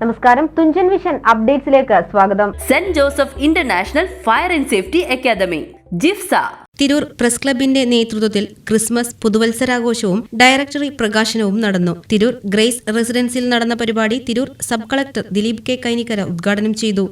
നമസ്കാരം. തുഞ്ചൻ വിഷൻ അപ്ഡേറ്റ്സിലേക്ക് സ്വാഗതം. Saint Joseph International Fire and Safety Academy JIFSA. Tirur press ക്ലബിന്റെ നേതൃത്വത്തിൽ ക്രിസ്മസ് പുതുവത്സരാഘോഷവും ഡയറക്ടറി പ്രകാശനവും നടന്നു. തിരൂർ ഗ്രേസ് റെസിഡൻസിൽ നടന്ന പരിപാടി Tirur sub collector Dileep K. Kainikkara ഉദ്ഘാടനം ചെയ്തു.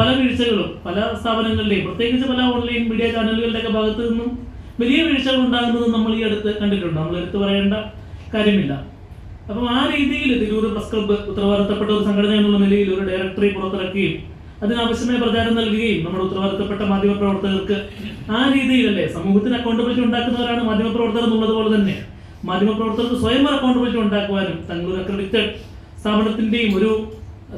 പല വീഴ്ചകളും പല സ്ഥാപനങ്ങളുടെയും പ്രത്യേകിച്ച് പല ഓൺലൈൻ മീഡിയ ചാനലുകളുടെ ഒക്കെ ഭാഗത്തു നിന്നും വലിയ വീഴ്ചകൾ ഉണ്ടാകുന്നത് നമ്മൾ ഈ അടുത്ത് കണ്ടിട്ടുണ്ട്. നമ്മൾ എടുത്തു പറയേണ്ട കാര്യമില്ല. അപ്പം ആ രീതിയിൽ തിരൂർ പ്രസ് ക്ലബ്ബ് ഉത്തരവാദിത്തപ്പെട്ട ഒരു സംഘടന എന്നുള്ള നിലയിൽ ഒരു ഡയറക്ടറി പുറത്തിറക്കുകയും അതിനാവശ്യമായ പ്രചാരം നൽകുകയും നമ്മുടെ ഉത്തരവാദിത്തപ്പെട്ട മാധ്യമപ്രവർത്തകർക്ക് ആ രീതിയിലല്ലേ സമൂഹത്തിന് അക്കൗണ്ടബിലിറ്റി ഉണ്ടാക്കുന്നവരാണ് മാധ്യമപ്രവർത്തകർ എന്നുള്ളത് പോലെ തന്നെ. മാധ്യമപ്രവർത്തകർക്ക് സ്വയം ഒരു അക്കൗണ്ടബിലിറ്റി ഉണ്ടാക്കുവാനും തങ്ങളൊരു അക്രഡിറ്റഡ് സ്ഥാപനത്തിന്റെയും ഒരു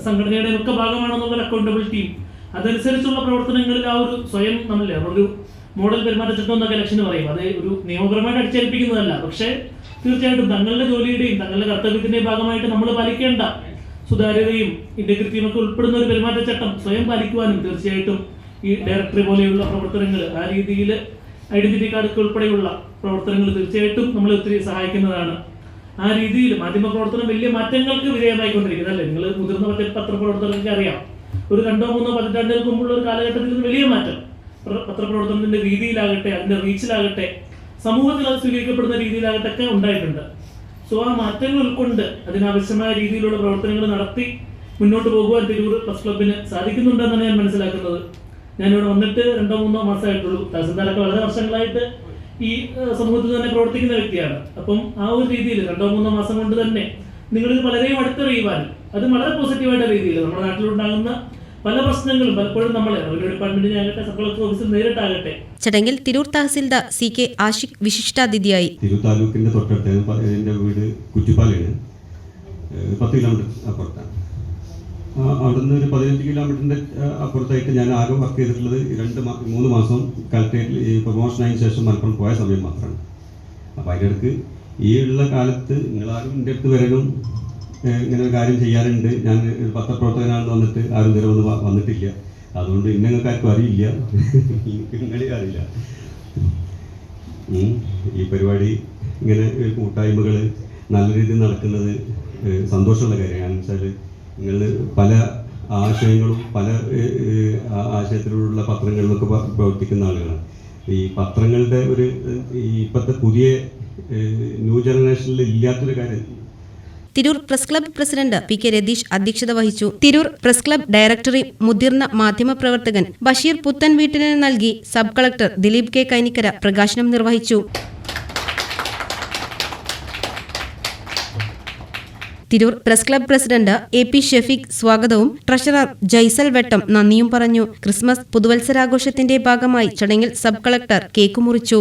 സംഘടനയുടെയും ഒക്കെ ഭാഗമാണെന്നുള്ള അക്കൗണ്ടബിലിറ്റിയും അതനുസരിച്ചുള്ള പ്രവർത്തനങ്ങളിൽ ആ ഒരു സ്വയം നമ്മളില്ലേ ഒരു മോഡൽ പെരുമാറ്റച്ചട്ടം എന്നൊക്കെ ലക്ഷ്യം പറയും. അത് ഒരു നിയമപരമായിട്ട് അടിച്ചേൽപ്പിക്കുന്നതല്ല. പക്ഷേ തീർച്ചയായിട്ടും തങ്ങളുടെ ജോലിയുടെയും തങ്ങളുടെ കർത്തവ്യത്തിന്റെയും ഭാഗമായിട്ട് നമ്മൾ പാലിക്കേണ്ട സുതാര്യതയും ഇന്റഗ്രിറ്റിയും ഒക്കെ ഉൾപ്പെടുന്ന ഒരു പെരുമാറ്റച്ചട്ടം സ്വയം പാലിക്കുവാനും തീർച്ചയായിട്ടും ഈ ഡയറക്ടറി പോലെയുള്ള പ്രവർത്തനങ്ങൾ ആ രീതിയിൽ ഐഡന്റിറ്റി കാർഡ് ഉൾപ്പെടെയുള്ള പ്രവർത്തനങ്ങൾ തീർച്ചയായിട്ടും നമ്മൾ ഒത്തിരി സഹായിക്കുന്നതാണ്. ആ രീതിയിൽ മാധ്യമ പ്രവർത്തനം വലിയ മാറ്റങ്ങൾക്ക് വിധേയമായിക്കൊണ്ടിരിക്കുന്നത് അല്ലേ? നിങ്ങൾ മുതിർന്ന പത്ര പത്രപ്രവർത്തകർക്ക് അറിയാം. ഒരു രണ്ടോ മൂന്നോ പതിറ്റാണ്ടുകൾക്ക് മുമ്പുള്ള ഒരു കാലഘട്ടത്തിൽ വലിയ മാറ്റം. പത്രപ്രവർത്തനത്തിന്റെ രീതിയിലാകട്ടെ അതിന്റെ റീച്ചിലാകട്ടെ സമൂഹത്തിൽ അത് സ്വീകരിക്കപ്പെടുന്ന രീതിയിലാകട്ടെ ഒക്കെ ഉണ്ടായിട്ടുണ്ട്. സോ ആ മാറ്റങ്ങൾ ഉൾക്കൊണ്ട് അതിനാവശ്യമായ രീതിയിലുള്ള പ്രവർത്തനങ്ങൾ നടത്തി മുന്നോട്ട് പോകുവാൻ തിരൂർ പ്രസ് ക്ലബിന് സാധിക്കുന്നുണ്ടെന്നാണ് ഞാൻ മനസ്സിലാക്കുന്നത്. ഞാൻ ഇവിടെ വന്നിട്ട് രണ്ടോ മൂന്നോ മാസമായിട്ടുള്ളൂ. തഹസിൽദാരൊക്കെ വളരെ വർഷങ്ങളായിട്ട് ഈ സമൂഹത്തിൽ തന്നെ പ്രവർത്തിക്കുന്ന വ്യക്തിയാണ്. അപ്പം ആ ഒരു രീതിയിൽ രണ്ടോ മൂന്നോ മാസം കൊണ്ട് തന്നെ നിങ്ങളിത് വളരെ അടുത്തറിയുവാൻ അത് വളരെ പോസിറ്റീവായിട്ട് രീതിയിൽ നമ്മുടെ നാട്ടിലുണ്ടാകുന്ന പല പ്രശ്നങ്ങളും പലപ്പോഴും നമ്മൾ റവന്യൂ ഡിപ്പാർട്ട്മെന്റിനാകട്ടെ സബ് കളക്ടർ ഓഫീസിൽ നേരിട്ടാകട്ടെ. ചടങ്ങിൽ തിരൂർ തഹസിൽദാർ സി കെ ആഷിഖ് വിശിഷ്ടാതിഥിയായി. തിരൂർ താലൂക്കിന്റെ തൊട്ടടുത്ത് എന്റെ എന്റെ വീട് കുറ്റിപ്പാലയാണ്. പത്ത് കിലോമീറ്റർ അപ്പുറത്താണ്. അവിടുന്ന് ഒരു പതിനഞ്ച് കിലോമീറ്ററിന്റെ അപ്പുറത്തായിട്ട് ഞാൻ ആകെ വർക്ക് ചെയ്തിട്ടുള്ളത് രണ്ട് മൂന്ന് മാസം കലക്ടറേറ്റിൽ ഈ പ്രൊമോഷൻ ആയതിനു ശേഷം മലപ്പുറം പോയ സമയം മാത്രമാണ്. അപ്പോൾ അതിന്റെ അടുത്ത് ഈ ഉള്ള കാലത്ത് നിങ്ങളാരും എന്റെ അടുത്ത് വരണം ഇങ്ങനെ ഒരു കാര്യം ചെയ്യാറുണ്ട്. ഞാൻ പത്രപ്രവർത്തകനാണെന്ന് വന്നിട്ട് ആരും ഇതുവരെ വന്ന് വന്നിട്ടില്ല. അതുകൊണ്ട് ഇന്ന നിങ്ങൾക്ക് ആർക്കും അറിയില്ല. നിങ്ങളെ അറിയില്ല ഈ പരിപാടി ഇങ്ങനെ കൂട്ടായ്മകൾ നല്ല രീതിയിൽ നടക്കുന്നത് സന്തോഷമുള്ള കാര്യമാണ്. വെച്ചാൽ നിങ്ങൾ പല ആശയങ്ങളും പല ആശയത്തിലുള്ള പത്രങ്ങളിലൊക്കെ പ്രവർത്തിക്കുന്ന ആളുകളാണ്. ഈ പത്രങ്ങളുടെ ഒരു ഇപ്പോഴത്തെ പുതിയ ന്യൂ ജനറേഷനിൽ ഇല്ലാത്തൊരു കാര്യം Tirur press club president P K Ratheesh അധ്യക്ഷത വഹിച്ചു. തിരൂർ പ്രസ് ക്ലബ് ഡയറക്ടറി മുതിർന്ന മാധ്യമപ്രവർത്തകൻ ബഷീർ പുത്തൻ വീട്ടിന് നൽകി sub collector Dileep K Kainikkara പ്രകാശനം നിർവഹിച്ചു. Tirur press club president A P Shefeeq സ്വാഗതവും ട്രഷറർ ജൈസൽ വെട്ടം നന്ദിയും പറഞ്ഞു. ക്രിസ്മസ് പുതുവത്സരാഘോഷത്തിന്റെ ഭാഗമായി ചടങ്ങിൽ സബ് കളക്ടർ കേക്ക് മുറിച്ചു.